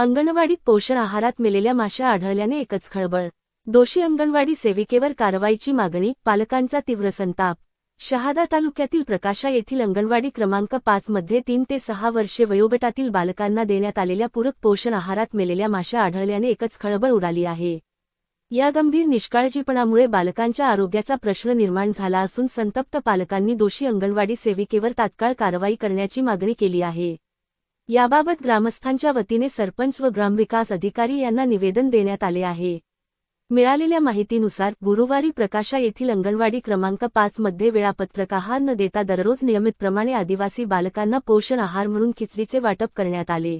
अंगणवाडीत पोषण आहारात मेलेल्या माश्या आढळल्याने एकच खळबळ. दोषी अंगणवाडी सेविकेवर कारवाईची मागणी पालकांचा तीव्र संताप. शहादा तालुक्यातील प्रकाशा येथील अंगणवाडी क्रमांक पाच मध्ये तीन ते सहा वर्षे वयोगटातील बालकांना देण्यात आलेल्या पूरक पोषण आहारात मेलेल्या माश्या आढळल्याने एकच खळबळ उडाली आहे. या गंभीर निष्काळजीपणामुळे बालकांच्या आरोग्याचा प्रश्न निर्माण झाला असून संतप्त पालकांनी दोषी अंगणवाडी सेविकेवर तात्काळ कारवाई करण्याची मागणी केली आहे. याबाबत ग्रामस्थांच्या वतीने सरपंच व ग्रामविकास अधिकारी यांना निवेदन देण्यात आले आहे. मिळालेल्या माहितीनुसार गुरुवारी प्रकाशा येथील अंगणवाडी क्रमांक पाच मध्ये वेळापत्रक आहार न देता दररोज नियमितप्रमाणे आदिवासी बालकांना पोषण आहार म्हणून खिचडीचे वाटप करण्यात आले.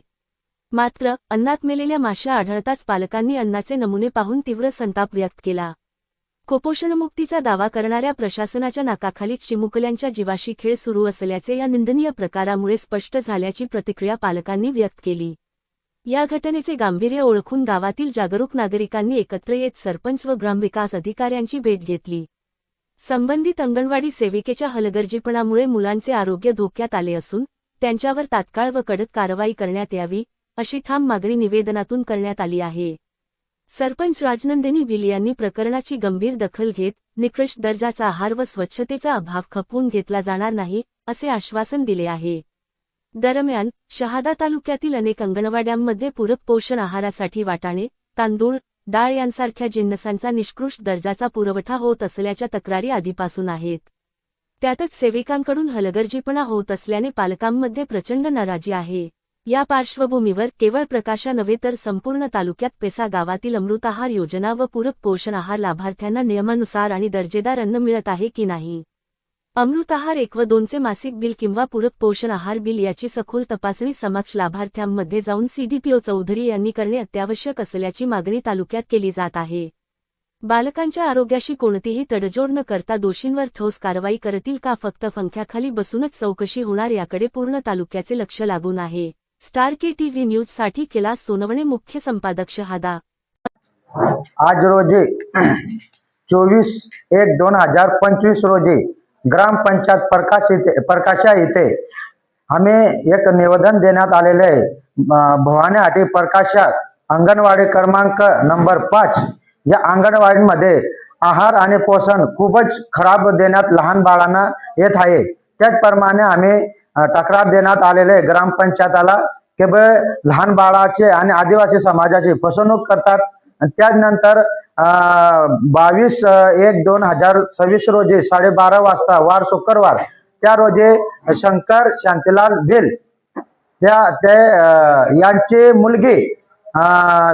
मात्र अन्नात मेलेल्या माश्या आढळताच पालकांनी अन्नाचे नमुने पाहून तीव्र संताप व्यक्त केला. कुपोषणमुक्तीचा दावा करणाऱ्या प्रशासनाच्या नाकाखाली चिमुकल्यांच्या जीवाशी खेळ सुरू असल्याचे या निंदनीय प्रकारामुळे स्पष्ट झाल्याची प्रतिक्रिया पालकांनी व्यक्त केली. या घटनेचे गांभीर्य ओळखून गावातील जागरूक नागरिकांनी एकत्र येत सरपंच व ग्रामविकास अधिकाऱ्यांची भेट घेतली. संबंधित अंगणवाडी सेविकेच्या हलगर्जीपणामुळे मुलांचे आरोग्य धोक्यात आले असून त्यांच्यावर तात्काळ व कडक कारवाई करण्यात यावी अशी ठाम मागणी निवेदनातून करण्यात आली आहे. सरपंच राजनंदिनी विल यांनी प्रकरणाची गंभीर दखल घेत निकृष्ट दर्जाचा आहार व स्वच्छतेचा अभाव खपवून घेतला जाणार नाही असे आश्वासन दिले आहे. दरम्यान शहादा तालुक्यातील अनेक अंगणवाड्यांमध्ये पूरक पोषण आहारासाठी वाटाणे तांदूळ डाळ यांसारख्या जिन्नसांचा निष्कृष्ट दर्जाचा पुरवठा होत असल्याच्या तक्रारी आधीपासून आहेत. त्यातच सेविकांकडून हलगर्जीपणा होत असल्याने पालकांमध्ये प्रचंड नाराजी आहे. या पार्श्वभूमीवर केवळ प्रकाशा नव्हे तर संपूर्ण तालुक्यात पेसा गावातील अमृताहार योजना व पूरक पोषण आहार लाभार्थ्यांना नियमानुसार आणि दर्जेदार अन्न मिळत आहे की नाही? अमृताहार एक व दोनचे मासिक बिल किंवा पूरक पोषण आहार बिल याची सखोल तपासणी समक्ष लाभार्थ्यांमध्ये जाऊन सीडीपीओ चौधरी यांनी करणे अत्यावश्यक असल्याची मागणी तालुक्यात केली जात आहे. बालकांच्या आरोग्याशी कोणतीही तडजोड न करता दोषींवर ठोस कारवाई करतील का? फक्त पंख्याखाली बसूनच चौकशी होणार याकडे पूर्ण तालुक्याचे लक्ष लागून आहे. स्टार के टीव्ही न्यूजसाठी केला सोनवणे मुख्य संपादक शहादा. आज रोजी चोवीस एक दोन हजार पंचवीस रोजी ग्रामपंचायत प्रकाश इथे प्रकाशा इथे आम्ही एक निवेदन देण्यात आलेले आहे. अं, प्रकाशा अंगणवाडी क्रमांक नंबर पाच. या अंगणवाडीमध्ये आहार आणि पोषण खूपच खराब देण्यात लहान बाळांना येत आहे. त्याचप्रमाणे आम्ही तक्रार देण्यात आलेले ग्रामपंचायताला की ब लहान बाळाचे आणि आदिवासी समाजाची फसवणूक करतात. त्यानंतर बावीस एक दोन हजार सव्वीस रोजी साडेबारा वाजता वार शुक्रवार त्या रोजी शंकर शांतीलाल भिल त्या ते अं, यांची मुलगी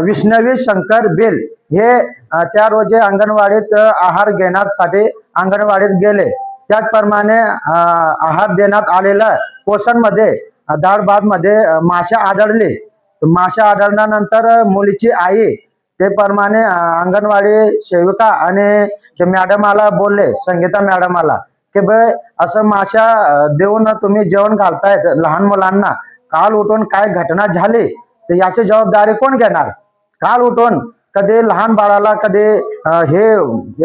विष्णवी शंकर भिल हे त्या रोजी अंगणवाडीत आहार घेण्यासाठी अंगणवाडीत गेले. त्याचप्रमाणे आहार देण्यात आलेला पोषणमध्ये डाळ भात मध्ये माशा माश्या आढळली माश्या आढळल्यानंतर मुलीची आई ते प्रमाणे अंगणवाडी सेविका आणि मॅडमाला बोलले संगीता मॅडमाला की बे असं माश्या देऊन तुम्ही जेवण घालतायत लहान मुलांना. काल उठून काय घटना झाली? तर याची जबाबदारी कोण घेणार? काल उठून कधी लहान बाळाला कधी हे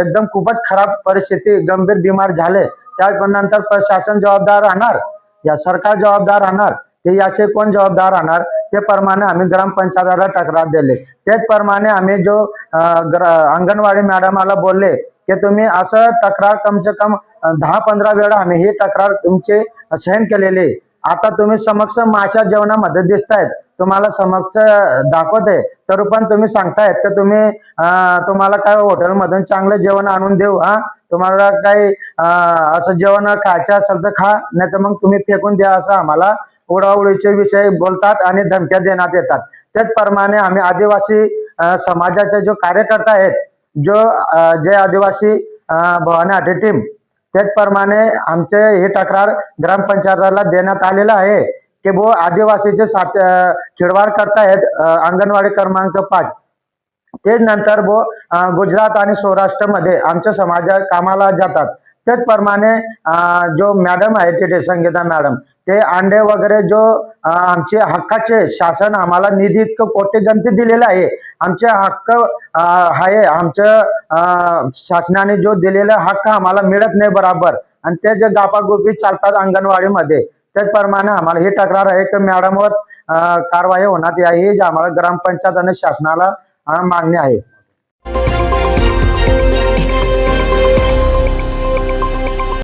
एकदम खूपच खराब परिस्थिती गंभीर बिमार झाले त्यानंतर प्रशासन जबाबदार राहणार? या सरकार जबाबदार राहणार? ते याचे कोण जबाबदार राहणार? ते प्रमाणे आम्ही ग्रामपंचायताला तक्रार दिली. त्याचप्रमाणे आम्ही जो ग्र- अंगणवाडी मॅडमाला बोलले की तुम्ही असं तक्रार कम से कम दहा पंधरा वेळा आम्ही ही तक्रार तुमची सहन केलेली. आता तुम्ही समक्ष माशा जेवणामध्ये दिसतायत. तुम्हाला समक्ष दाखवते. तर पण तुम्ही सांगतायत का तुम्ही तुम्हाला काय हॉटेलमधून चांगलं जेवण आणून देऊ हा? तुम्हाला काही असं जेवण खायचं असेल तर खा नाही तर मग तुम्ही फेकून द्या असं आम्हाला उडाउडीचे विषय बोलतात आणि धमक्या देण्यात येतात. त्याचप्रमाणे आम्ही आदिवासी समाजाचे जो कार्यकर्ता आहेत जो जे आदिवासी भवानी आटे टीम त्याचप्रमाणे आमचे हे तक्रार ग्रामपंचायताला देण्यात आलेलं आहे की बो आदिवासीचे सात अं, खिडवाड करतायत अंगणवाडी क्रमांक पाच. तेच नंतर बो गुजरात आणि सौराष्ट्रमध्ये आमच्या समाजा कामाला जातात. त्याचप्रमाणे जो मॅडम आहे तिथे संगीता मॅडम ते अंडे वगैरे जो आमचे हक्काचे शासन आम्हाला निधी इतकं कोटी गंती दिलेलं आहे. आमचे हक्क आहे आमचं शासनाने जो दिलेला हक्क आम्हाला मिळत नाही बराबर. आणि ते जे गापागुपी चालतात अंगणवाडीमध्ये त्याचप्रमाणे आम्हाला ही तक्रार आहे की मॅडमवर कारवाई होण्यात यावी आम्हाला ग्रामपंचायत आणि शासनाला मागणी आहे.